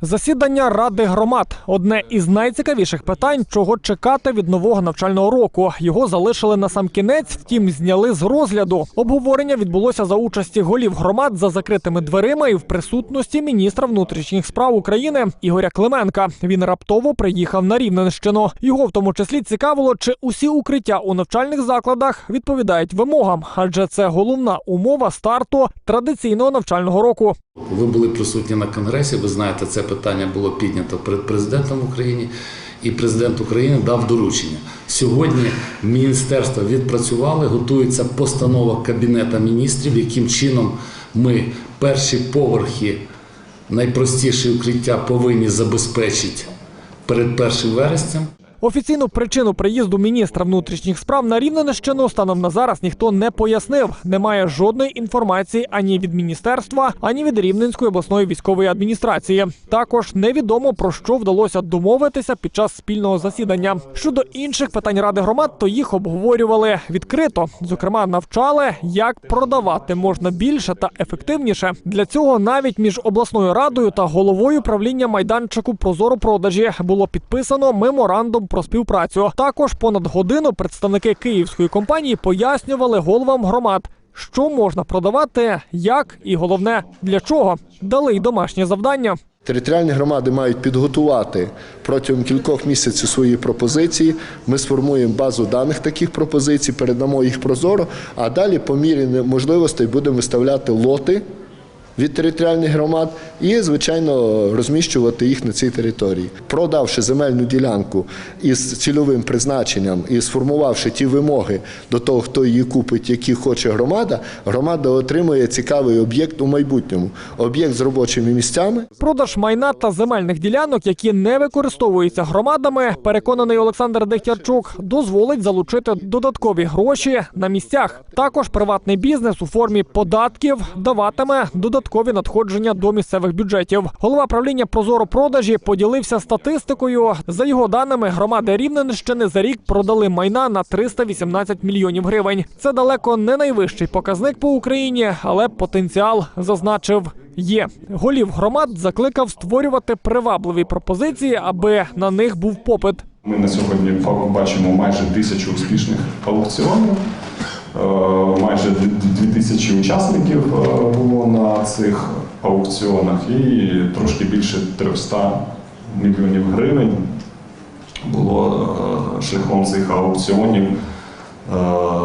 Засідання ради громад одне із найцікавіших питань, чого чекати від нового навчального року. Його залишили на сам кінець, втім зняли з розгляду. Обговорення відбулося за участі голів громад за закритими дверима і в присутності міністра внутрішніх справ України Ігоря Клименка. Він раптово приїхав на Рівненщину. Його в тому числі цікавило, чи усі укриття у навчальних закладах відповідають вимогам, адже це головна умова старту традиційного навчального року. Ви були присутні на конгресі. Ви знаєте, це питання було піднято перед президентом України, і президент України дав доручення. Сьогодні міністерство відпрацювали, готується постанова кабінета міністрів, яким чином ми перші поверхи, найпростіші укриття повинні забезпечити перед 1 вереснем. Офіційну причину приїзду міністра внутрішніх справ на Рівненщину станом на зараз ніхто не пояснив. Немає жодної інформації ані від міністерства, ані від Рівненської обласної військової адміністрації. Також невідомо про що вдалося домовитися під час спільного засідання. Щодо інших питань ради громад, то їх обговорювали відкрито. Зокрема, навчали, як продавати можна більше та ефективніше. Для цього навіть між обласною радою та головою правління майданчику Прозоро продажі було підписано меморандум про співпрацю. Також понад годину представники київської компанії пояснювали головам громад. Що можна продавати, як і головне для чого дали й домашнє завдання. Територіальні громади мають підготувати протягом кількох місяців свої пропозиції. Ми сформуємо базу даних таких пропозицій, передамо їх прозоро, а далі, по мірі можливостей, будемо виставляти лоти від територіальних громад і, звичайно, розміщувати їх на цій території. Продавши земельну ділянку із цільовим призначенням і сформувавши ті вимоги до того, хто її купить, які хоче громада, громада отримує цікавий об'єкт у майбутньому. Об'єкт з робочими місцями. Продаж майна та земельних ділянок, які не використовуються громадами, переконаний Олександр Дехтярчук, дозволить залучити додаткові гроші на місцях. Також приватний бізнес у формі податків даватиме додаткові надходження до місцевих бюджетів. Голова правління Прозоро продажі поділився статистикою. За його даними, громади Рівненщини за рік продали майна на 318 мільйонів гривень. Це далеко не найвищий показник по Україні, але потенціал зазначив. Є голів громад закликав створювати привабливі пропозиції, аби на них був попит. Ми на сьогодні бачимо майже тисячу успішних аукціонів. Е, Майже дві- дві тисячі учасників е, було на цих аукціонах і трошки більше 300 мільйонів гривень було е, шляхом цих аукціонів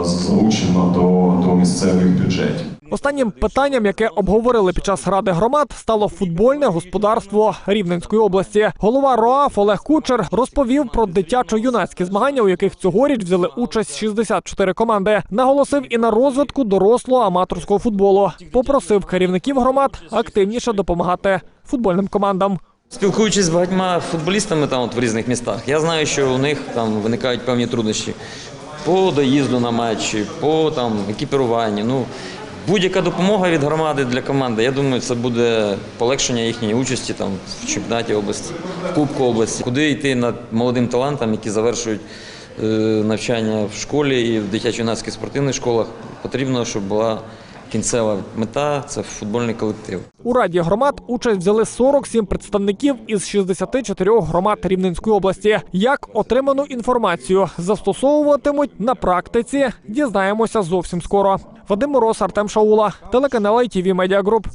залучено до, до місцевих бюджетів. Останнім питанням, яке обговорили під час ради громад, стало футбольне господарство Рівненської області. Голова РОАФ Олег Кучер розповів про дитячо-юнацькі змагання, у яких цьогоріч взяли участь 64 команди. Наголосив і на розвитку дорослого аматорського футболу. Попросив керівників громад активніше допомагати футбольним командам. Спілкуючись з багатьма футболістами там от в різних містах, я знаю, що у них там виникають певні труднощі по доїзду на матчі, по там екіпіруванню. Ну будь-яка допомога від громади для команди. Я думаю, це буде полегшення їхньої участі там в чемпіонаті області, в Кубку області. Куди йти над молодим талантам, які завершують е, навчання в школі і в дитячо-юнацьких спортивних школах. Потрібно, щоб була кінцева мета це футбольний колектив. У раді громад участь взяли 47 представників із 64 громад Рівненської області. Як отриману інформацію застосовуватимуть на практиці, дізнаємося зовсім скоро. Вадим Мороз, Артем Шаула, телеканал ITV Media Group.